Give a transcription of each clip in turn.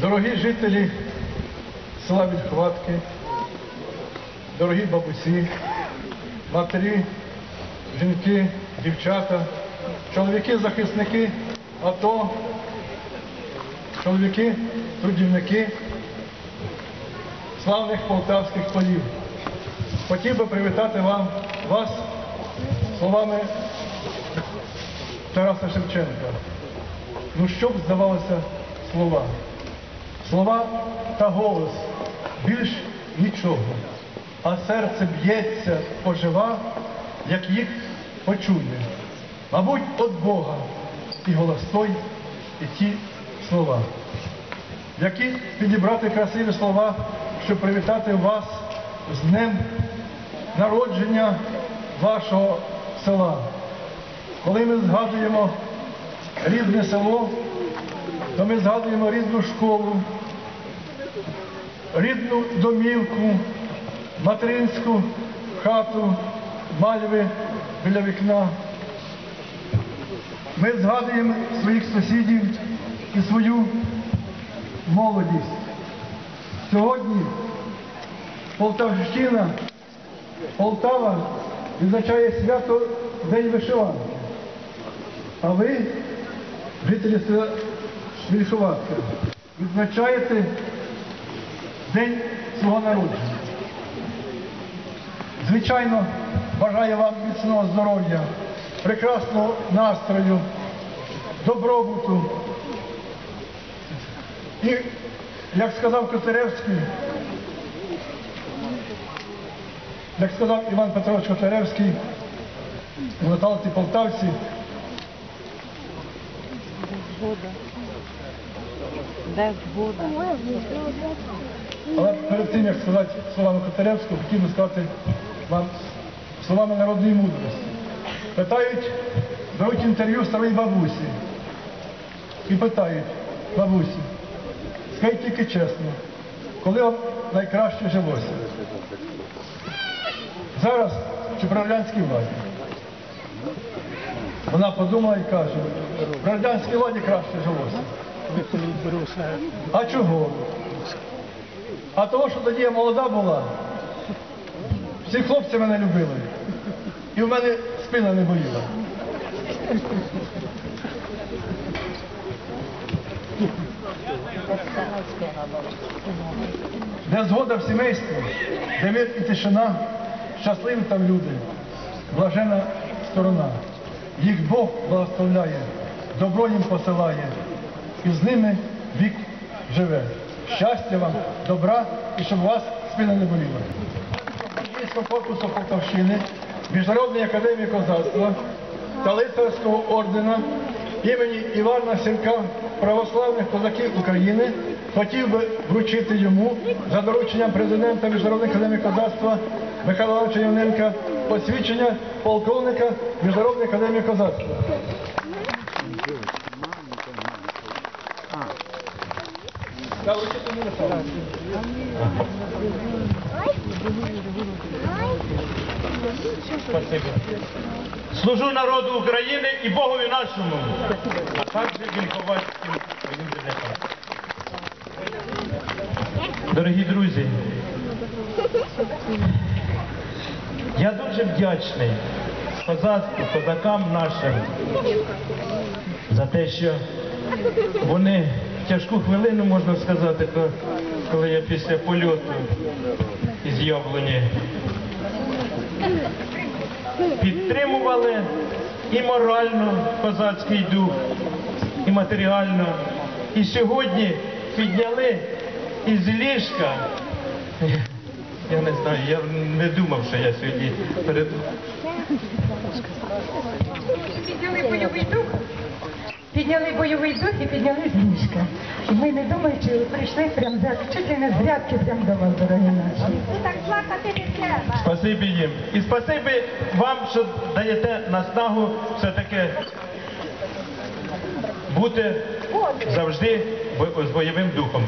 Дорогі жителі села Відхватки, дорогі бабусі, матері, жінки, дівчата, чоловіки-захисники АТО, чоловіки, трудівники славних полтавських полів. Хотів би привітати вам, вас словами Тараса Шевченка. Ну що б здавалося слова? Слова та голос більш нічого, а серце б'ється, ожива, як їх почує. Мабуть, от Бога і голос той, і ті слова. Які підібрати красиві слова, щоб привітати вас з днем народження вашого села. Коли ми згадуємо рідне село, то ми згадуємо рідну школу, рідну домівку, материнську хату, мальви біля вікна. Ми згадуємо своїх сусідів і свою молодість. Сьогодні Полтавщина, Полтава відзначає свято День вишиванки. А ви, жителі села Вільшуватка, відзначаєте День свого народження. Звичайно, бажаю вам міцного здоров'я, прекрасного настрою, добробуту. І, як сказав Котляревський, як сказав Іван Петрович Котляревський, у Наталці Полтавці, Згода. Де згода? Але перед тим, як сказати словами Котляревського, хотів би сказати вам словами народної мудрості. Питають, беруть інтерв'ю старої бабусі і питають, бабусі, скажіть тільки чесно, коли вам найкраще жилося? Зараз чи при радянській владі? Вона подумала і каже, при радянській владі краще жилося. А чого? А того, що тоді я молода була, всі хлопці мене любили. І в мене спина не боліла. Де згода в сімействі, де мир і тишина, щасливі там люди, блажена сторона. Їх Бог благословляє, добро їм посилає, і з ними вік живе. Щастя вам, добра і щоб вас спина не боліла. Українського корпусу Полтавщини, Міжнародної академії козацтва та лицарського ордена імені Івана Сірка православних козаків України хотів би вручити йому за дорученням президента Міжнародної академії козацтва Михайла Івановича Євненка посвідчення полковника Міжнародної академії козацтва. Та вручити мені сам. Спасибо. Служу народу України і Богові нашому, а також моїм землякам. Дорогі друзі, я дуже вдячний козацтву, козакам нашим за те, що вони тяжку хвилину, можна сказати, ко- коли я після польоту із Яблуні підтримували і морально козацький дух, і матеріально. І сьогодні підняли із ліжка. Я не знаю, я не думав, що я сьогодні перед Підняли бойовий дух, підняли бойовий дух і підняли з ліжка. І ми не думаючи, прийшли прям за чуть ли не з грядки прям до вас, дорогі наші. Так плакати не треба. спасибі їм. І спасибі вам, що даєте наснагу все-таки бути завжди з бойовим духом.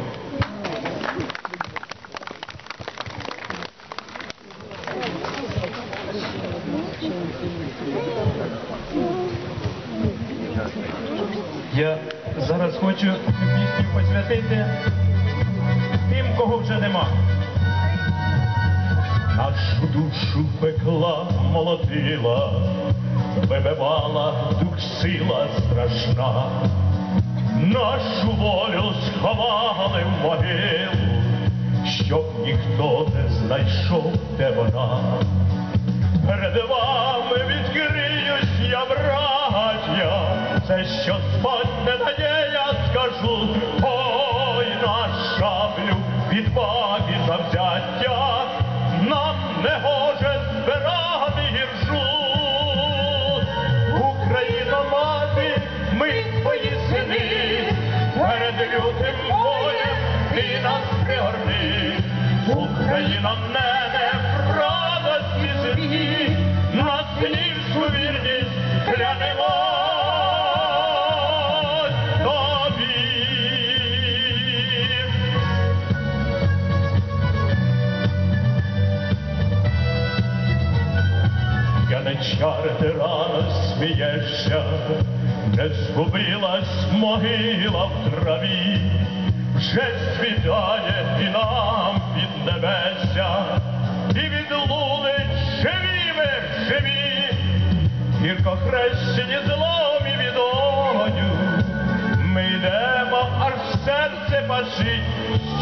Я зараз хочу. цю пісню посвятити тим, кого вже нема. Нашу душу пекла, молотила, вибивала дух сила страшна. Нашу волю сховали в могилу, щоб ніхто не знайшов, де вона. Перед вами Я чар ти рано смієшся, не згубилась могила в траві, вже світає і нам від небеся, і від луни живі ми живі, гірко хрещені злом і відоню. Ми йдемо, аж серце бачить,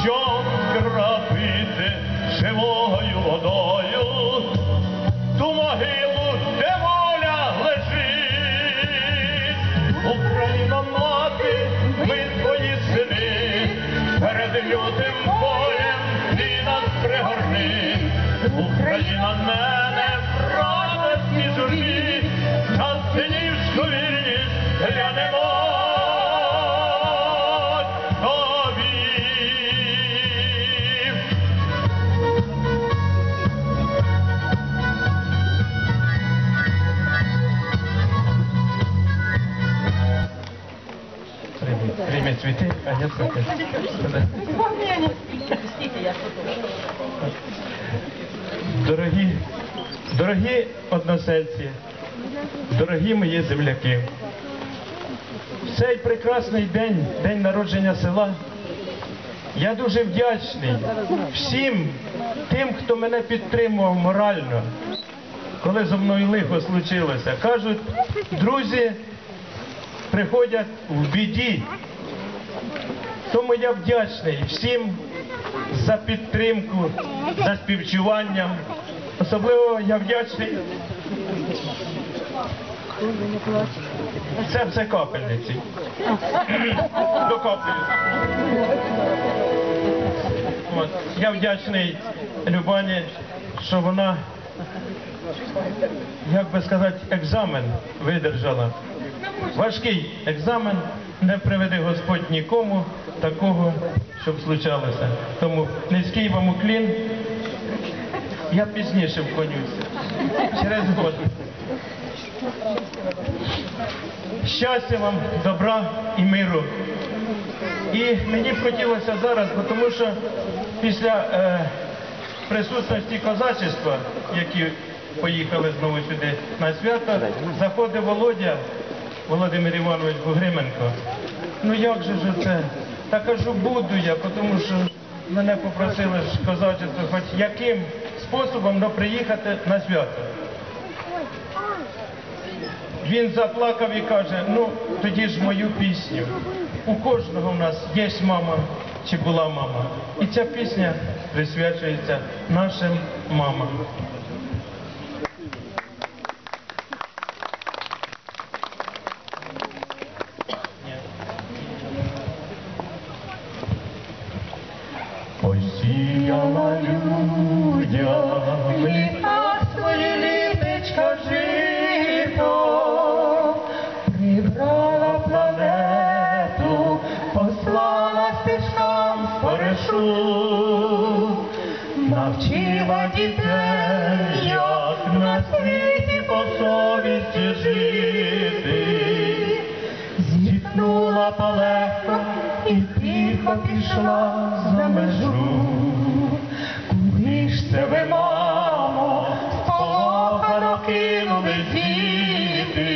що скрапити живою водою Цвіти. Дорогі, дорогі односельці, дорогі мої земляки, в цей прекрасний день, день народження села, я дуже вдячний всім тим, хто мене підтримував морально, коли зо мною лихо случилося. Кажуть, друзі приходять в біді. Тому я вдячний всім за підтримку, за співчуванням. Особливо я вдячний. Це все капельниці. Докоплюю. От. Я вдячний Любані, що вона, як би сказати, екзамен видержала. Важкий екзамен, не приведе Господь нікому такого, щоб случалося. Тому низький вам уклін. Я пізніше вклонюся. Через год. Щастя вам, добра і миру. І мені б хотілося зараз, тому що після е, присутності козачества, які поїхали знову сюди на свято, заходить Володя, Володимир Іванович Бугрименко. Ну як же ж це? Та кажу, буду я, тому що мене попросили козачество хоч яким способом но приїхати на свято. Він заплакав і каже, ну тоді ж мою пісню. У кожного в нас є мама чи була мама. І ця пісня присвячується нашим мамам. Пішла за межу. Куди ж це мамо, сполохано кинули діти?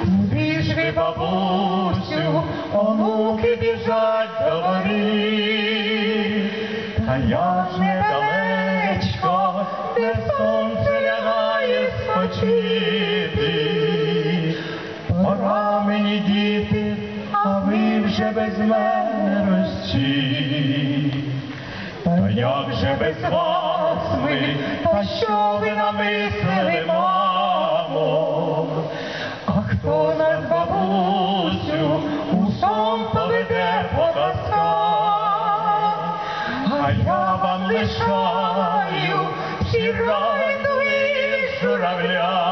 Куди ж ви, бабусю, он люди біжать до воріт, та я ж недалечко, де сонце лягає спочити. Пора мені діти, а ви вже без мене розчі. Та як же без вас ви, та що ви намислили, мамо? А хто нас, бабусю, у сон поведе по казках? А я вам лишаю всі райдуги журавлями.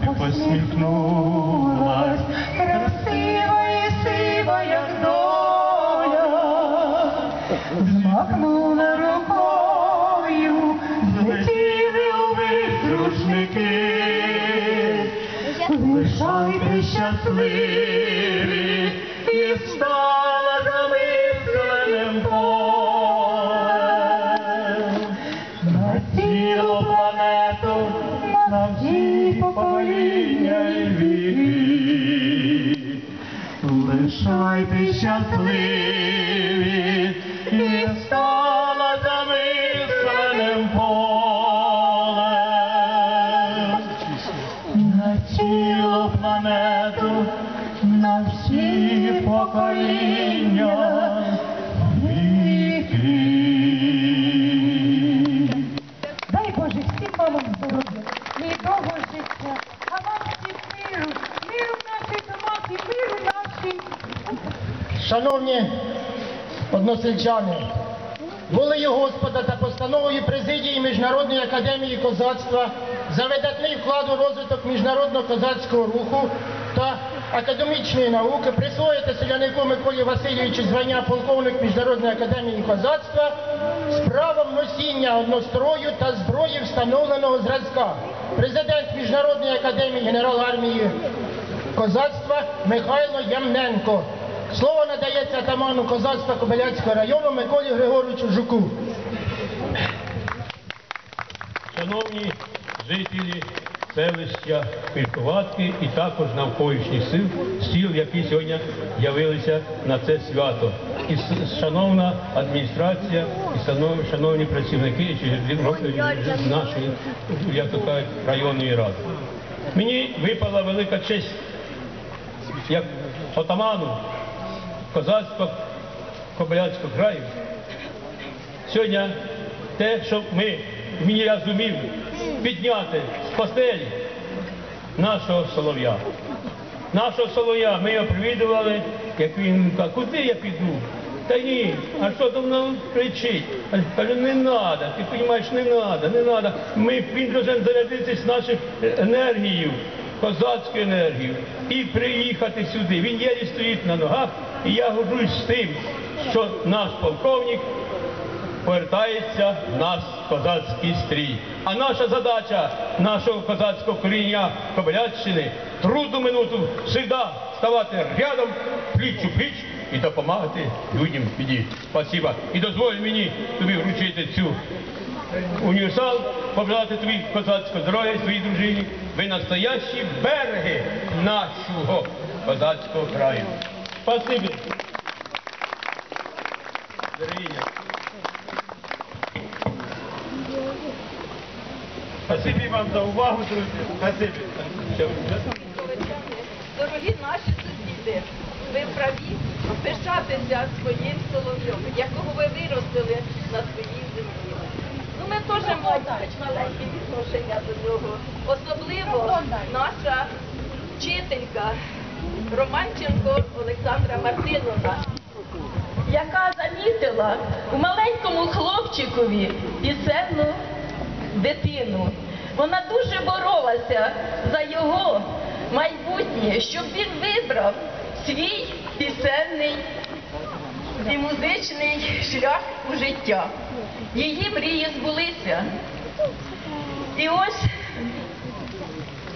Ти посміхнулась, красива і сива, як доля, змахнула рукою, злетіли увесь рушники. Лишайте щасливі Лишайте односельчани, волею Господа та постановою президії Міжнародної академії козацтва за видатний вклад у розвиток міжнародного козацького руху та академічної науки присвоїти селянику Миколі Васильовичу звання полковник Міжнародної академії козацтва з правом носіння однострою та зброї встановленого зразка. Президент Міжнародної академії генерал армії козацтва Михайло Ямненко. Слово надається атаману козацтва Кобиляцького району Миколі Григоровичу Жуку. Шановні жителі селища Пільховатки і також навколишніх сил, сіл, які сьогодні явилися на це свято. І шановна адміністрація, і шановні працівники нашої, як то кажуть, районної ради. Мені випала велика честь як отаману козацтва Кобиляцького краю Сьогодні те, що ми мені я зумів підняти з постелі нашого солов'я. Нашого солов'я ми його привідували, як він каже, куди я піду? Та ні, а що там нам кричить? А Кажу, не треба, ти розумієш, не треба, не треба. Ми, він повинен зарядитися нашою енергією, козацькою енергією, і приїхати сюди. Він єлі стоїть на ногах, і я горжусь з тим, що наш полковник повертається в наш козацький стрій. А наша задача нашого козацького коріння Кобиляччини трудну минуту завжди ставати рядом, пліч у пліч і допомагати людям. Спасибо. І дозволь мені тобі вручити цю універсал, побажати тобі козацького здоров'я, своїй дружині. Ви настоящі береги нашого козацького краю. Спасибі. Спасибі вам за увагу, друзі. Спасибі. Дорогі наші сусіди, ви праві пишатися своїм соловйом, якого ви виростили на своїй теж маємо маленьке відношення до нього. Особливо наша вчителька Романченко Олександра Мартиновна, яка замітила у маленькому хлопчикові пісенну дитину. Вона дуже боролася за його майбутнє, щоб він вибрав свій пісенний і музичний шлях у життя. Її мрії збулися. І ось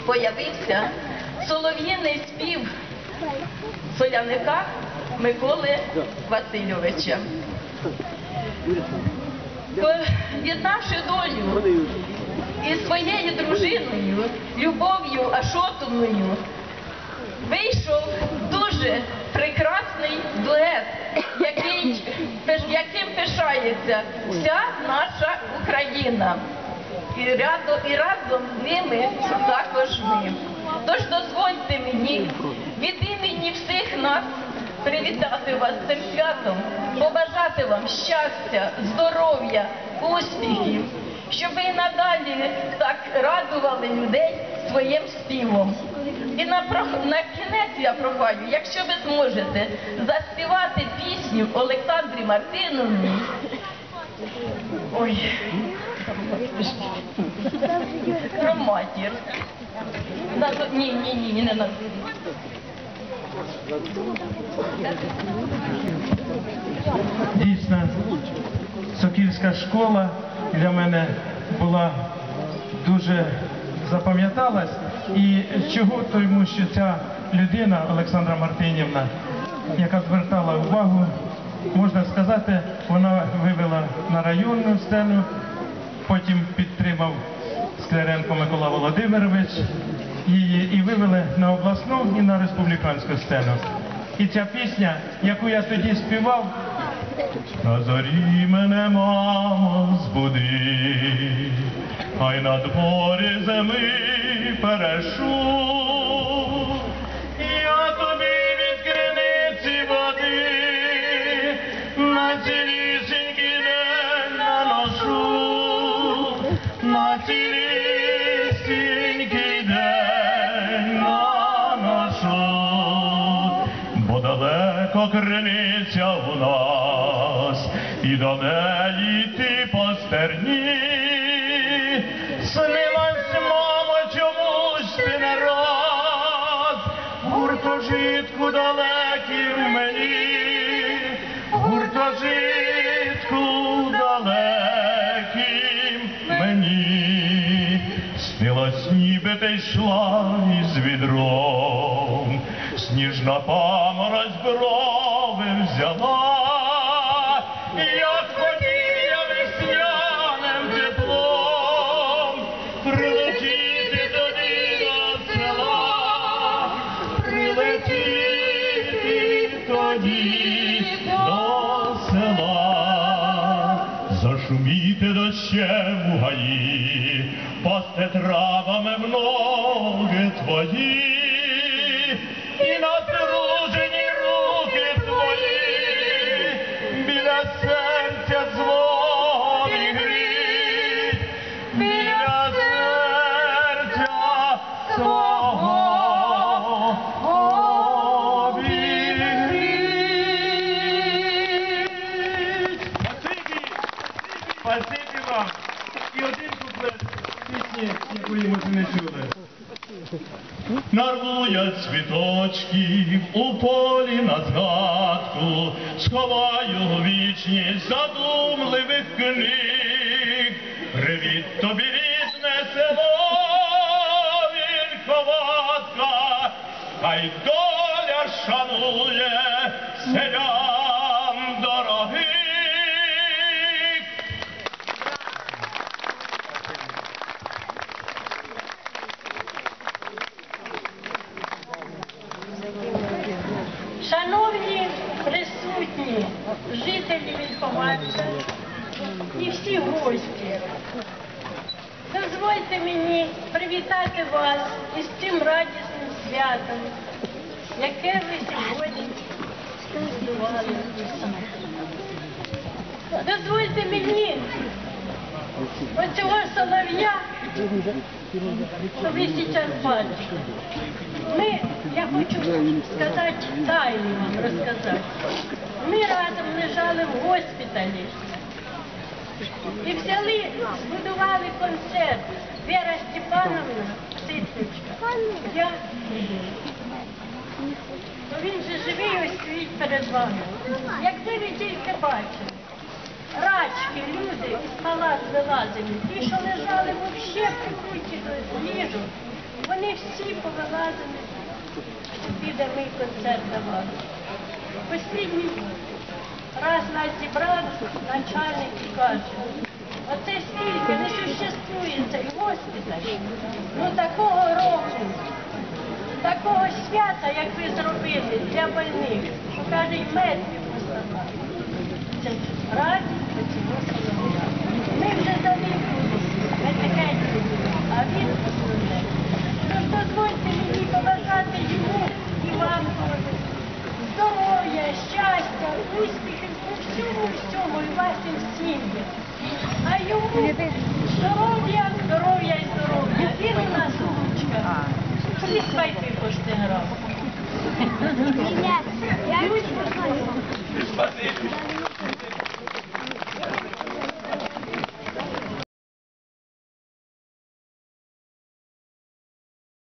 появився солов'їний спів соляника Миколи Васильовича. Поєднавши долю із своєю дружиною, Любов'ю Ашотовною, вийшов дуже прекрасний дует, який, яким пишається вся наша Україна. І, рядом, і разом з ними також ми. Тож дозвольте мені від імені всіх нас привітати вас цим святом, побажати вам щастя, здоров'я, успіхів, щоб ви надалі так радували людей своїм співом. І на, на кінець я прохаю, якщо ви зможете заспівати пісню Олександрі Мартиновні. Ой. Про матір. Ні, ні, ні, не надо. Дійсно, Сокільська школа для мене була дуже запам'яталась. І чого? Тому що ця людина, Олександра Мартинівна, яка звертала увагу, можна сказати, вона вивела на районну сцену, потім підтримав Скляренко Микола Володимирович її і вивели на обласну і на республіканську сцену. І ця пісня, яку я тоді співав, на зорі мене, мамо, збуди, хай на дворі зими перешу. Я тобі від криниці води на цілісінький день наношу, на цілісінький день наношу бо далеко криниця у нас, і до неї ти постерні. Гуртожитку в мені, гуртожитку далеким мені. снилась, ніби ти йшла із відром, сніжна паморозь брови взяла, дощем у гаї, пасти травами в ноги твої, і натружені руки твої, біля серця дзвони гріть, біля серця свого обігріть. Спасибі вам! І один куплет пісні, якої ми ще не чули. Нарвують цвіточки у полі на згадку, сховаю вічність задумливих книг. Привіт тобі, жителі і всі гості, дозвольте мені привітати вас із цим радісним святом, яке ви сьогодні святкували. Дозвольте мені оцього солов'я, що ви зараз бачите. Ми, я хочу сказати, тайну вам розказати. Ми разом лежали в госпіталі. І взяли, збудували концерт. Вера Степановна, Ситничка. Я то він же живий ось стоїть перед вами. Якби ви тільки бачили, рачки, люди із палат вилазили, ті, що лежали вовще прикуті до ліжу, вони всі повилазили, що піде ми концерт давали. Послідній раз нас зібрав начальник і каже, оце скільки не существує цей госпіталь. Ну такого року, такого свята, як ви зробили для больних, що каже, й